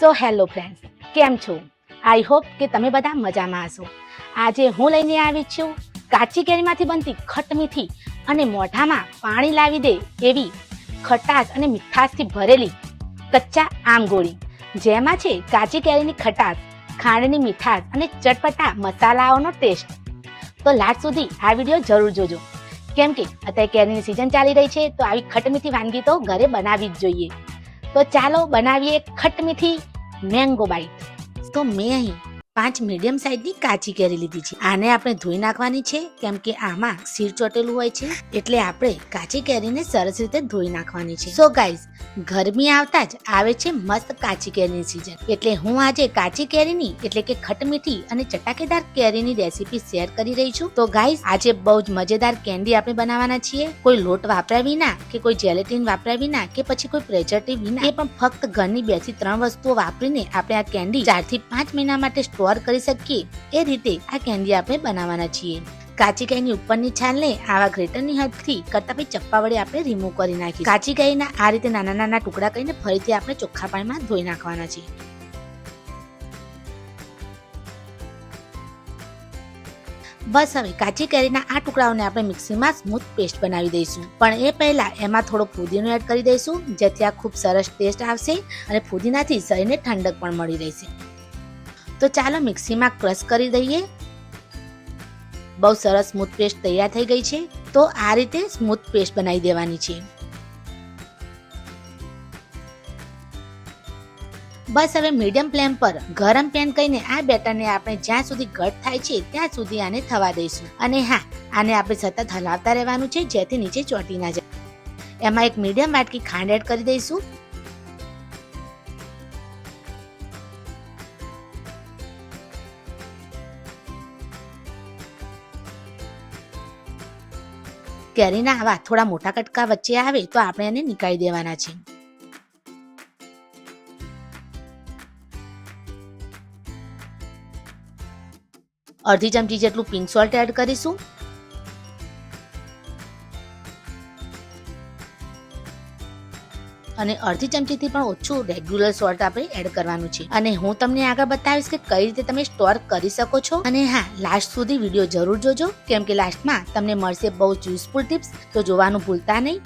So hello friends કેમ છો? I hope કે તમે બધા મજામાં હશો. આજે હું લઈને આવી છું કાચી કેરીમાંથી બનતી ખટમીઠી અને મોઢામાં પાણી લાવી દે એવી ખટાશ અને મીઠાશથી ભરેલી કચ્ચા આમ ગોળી જેમાં છે કાચી કેરીની ખટાશ, ખાંડની મીઠાશ અને ચટપટા મસાલાઓનો ટેસ્ટ તો લાસ્ટ સુધી આ વીડિયો જરૂર જોજો. કેમ કે અત્યારે કેરીની સિઝન ચાલી રહી છે, તો આવી ખટમીઠી વાનગી તો ઘરે બનાવી જ જોઈએ. તો ચાલો બનાવીએ ખટમીઠી મેંગો બાઈટ. તો મેં અહીં પાંચ મીડિયમ સાઈઝની કાચી કેરી લીધી છે. આને આપણે ધોઈ નાખવાની છે, કેમ કે આમાં સીર ચોટેલું હોય છે, એટલે આપણે કાચી કેરીને સરસ રીતે ધોઈ નાખવાની છે. સો ગાઈઝ ગરમી આવતા જ આવે છે મસ્ત કાચી કેરીની સિઝન એટલે હું આજે કાચી કેરીની, એટલે કે ખટમીઠી અને ચટાકેદાર કેરીની રેસીપી શેર કરી રહી છું. તો ગાઈઝ આજે બહુ જ મજેદાર કેન્ડી આપણે બનાવવાના છીએ. કોઈ લોટ વાપર્યા વિના, કે કોઈ જેલેટીન વાપર્યા વિના, કે પછી કોઈ પ્રેઝર્ટિવ વિના, એ પણ ફક્ત ઘરની બેથી ત્રણ વસ્તુઓ વાપરીને આપણે આ કેન્ડી ચારથી પાંચ મહિના માટે સ્ટોર કરી શકીએ. એ રીતે આ કેન્ડી આપણે બનાવવાના છીએ. કાચી ગાયની ઉપરની છાલને આવા ગ્રેટરની હાથથી પછી ચપ્પા વડે આપણે રિમૂવ કરી નાખી કાચી ગાયના આ રીતે નાના નાના ટુકડા કરીને ફરીથી આપણે ચોખ્ખા પાણીમાં ધોઈ નાખવાના છે બસ હવે કાચી કેરીના આ ટુકડાઓને આપણે મિક્સીમાં સ્મૂથ પેસ્ટ બનાવી દઈશું. પણ એ પહેલા એમાં થોડો ફુદીનો એડ કરી દઈશું, જેથી આ ખૂબ સરસ ટેસ્ટ આવશે અને ફુદીનાથી શરીરને ઠંડક પણ મળી રહેશે. તો ચાલો મિક્સીમાં ક્રશ કરી દઈએ. બહુ સરસ સ્મૂથ પેસ્ટ તૈયાર થઈ ગઈ છે. તો આ રીતે સ્મૂથ પેસ્ટ બનાવી દેવાની છે. બસ હવે મીડિયમ ફ્લેમ પર ગરમ પેન કહીને આ બેટરને આપણે જ્યાં સુધી ઘટ થાય છે ત્યાં સુધી આને થવા દઈશું. અને હા, આને આપણે સતત હલાવતા રહેવાનું છે, જેથી નીચે ચોટી ના જાય. એમાં એક મીડિયમ વાટકી ખાંડ એડ કરી દઈશું. કેરીના આવા થોડા મોટા કટકા વચ્ચે આવે તો આપણે એને નીકાળી દેવાના છે. અડધી ચમચી જેટલું પિંક સોલ્ટ એડ કરીશું. અને અડધી ચમચીથી પણ ઓછું રેગ્યુલર સોલ્ટ આપણે એડ કરવાનું છે. અને હું તમને આગળ બતાવીશ કે કઈ રીતે તમે સ્ટોર કરી શકો છો. અને હા લાસ્ટ સુધી વીડિયો જરૂર જોજો. કેમ કે લાસ્ટમાં તમને મળશે બહુ જ યુઝફુલ ટિપ્સ તો જોવાનું ભૂલતા નહીં.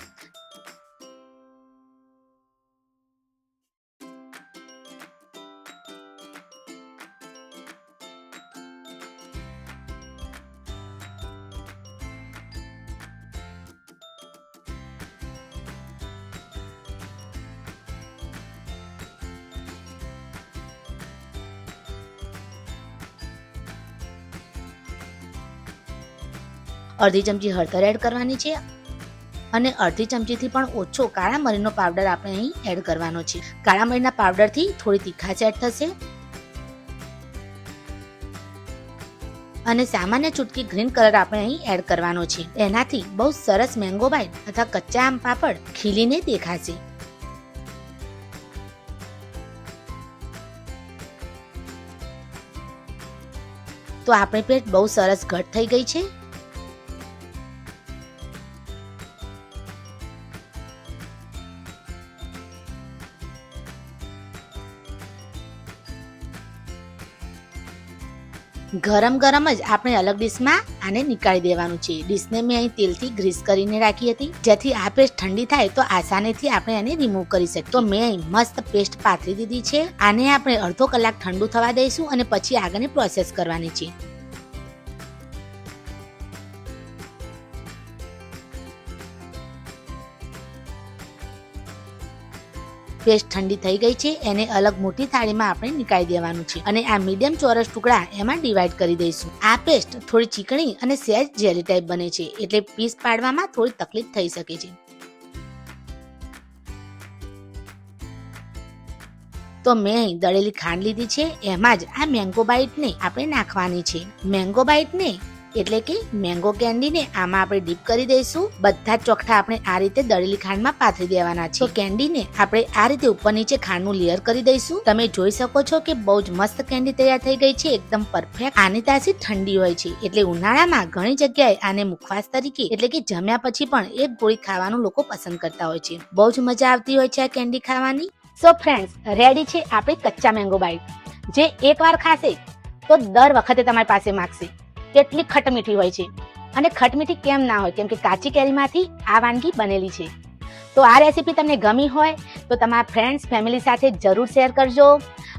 અડધી ચમચી હળદર એડ કરવાની છે અને અડધી ચમચીથી પણ ઓછો કાળા મરીનો પાવડર આપણે અહીં એડ કરવાનો છે. કાળા મરીના પાવડરથી થોડી તીખાશ એડ થશે. અને સામાન્ય ચૂટકી ગ્રીન કલર આપણે અહીં એડ કરવાનો છે. એનાથી બહુ સરસ મેંગો બાઈટ અથવા કચ્ચા આમ પાપડ ખીલીને દેખાશે. તો આપણી પ્લેટ બહુ સરસ ઘટ થઈ ગઈ છે. ગરમ ગરમ જ આપણે અલગ ડીશમાં આને નીકાળી દેવાનું છે. ડીશને મેં અહીં તેલથી ગ્રીસ કરીને રાખી હતી. જેથી આ પેસ્ટ ઠંડી થાય તો આસાનીથી આપણે એને રિમૂવ કરી શકીએ. તો મેં અહીં મસ્ત પેસ્ટ પાથરી દીધી છે. આને આપણે અડધો કલાક ઠંડુ થવા દઈશું અને પછી આગળની પ્રોસેસ કરવાની છે. પેસ્ટ ઠંડી થઈ ગઈ છે, એને અલગ મોટી થાળીમાં આપણે નીકાળી દેવાનું છે. અને આ મીડિયમ ચોરસ ટુકડા એમાં ડિવાઈડ કરી દઈશું. આ પેસ્ટ થોડી ચીકણી અને સહેજ જેલી ટાઈપ બને છે, એટલે પીસ પાડવામાં થોડી તકલીફ થઈ શકે છે. તો મેં અહીં દળેલી ખાંડ લીધી છે, એમાં જ આ મેંગો બાઈટને આપણે નાખવાની છે. મેંગો બાઈટને એટલે કે મેંગો કેન્ડીને આમાં આપણે ડીપ કરી દઈશું. બધા જ ચોખા આપણે આ રીતે દળેલી ખાંડમાં પાથરી દેવાના છે. તો કેન્ડીને આપણે આ રીતે ઉપર નીચે ખાંડનું લેયર કરી દઈશું. તમે જોઈ શકો છો કે બહુ જ મસ્ત કેન્ડી તૈયાર થઈ ગઈ છે. એકદમ પરફેક્ટ આની તાસી ઠંડી હોય છે. એટલે ઉનાળામાં ઘણી જગ્યાએ આને મુખવાસ તરીકે એટલે કે જમ્યા પછી પણ એક ગોળી ખાવાનું લોકો પસંદ કરતા હોય છે. બહુ જ મજા આવતી હોય છે આ કેન્ડી ખાવાની. સો ફ્રેન્ડ્સ રેડી છે આપણી કચ્ચા મેંગો બાઈટ જે એકવાર ખાશે, તો દર વખતે તમારી પાસે માગશે. કેટલી ખટમીઠી હોય છે. અને ખટમીઠી કેમ ના હોય? કેમ કે કાચી કેરીમાંથી આ વાનગી બનેલી છે. તો આ રેસીપી તમને ગમી હોય, તો તમારા ફ્રેન્ડ્સ, ફેમિલી સાથે જરૂર શેર કરજો.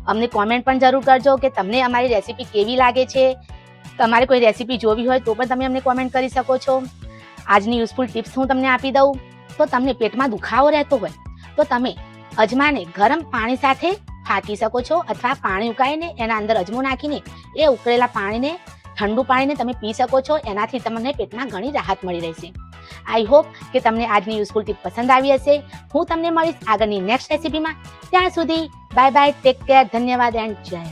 અમને કોમેન્ટ પણ જરૂર કરજો કે તમને અમારી રેસીપી કેવી લાગે છે. તમારે કોઈ રેસીપી જોવી હોય તો પણ તમે અમને કોમેન્ટ કરી શકો છો. આજની યુઝફુલ ટિપ્સ હું તમને આપી દઉં. તો તમને પેટમાં દુખાવો રહેતો હોય, તો તમે અજમાને ગરમ પાણી સાથે ફાંકી શકો છો અથવા પાણી ઉકાળીને એના અંદર અજમો નાખીને એ ઉકળેલા પાણીને ઠંડુ પાણીને તમે પી શકો છો, એનાથી તમને પેટમાં ઘણી રાહત મળી રહેશે. આઈ હોપ કે તમને આજની યુઝફુલ ટીપ પસંદ આવી હશે. હું તમને મળીશ આગળની નેક્સ્ટ રેસીપીમાં ત્યાં સુધી બાય બાય ટેક કેર ધન્યવાદ એન્ડ જય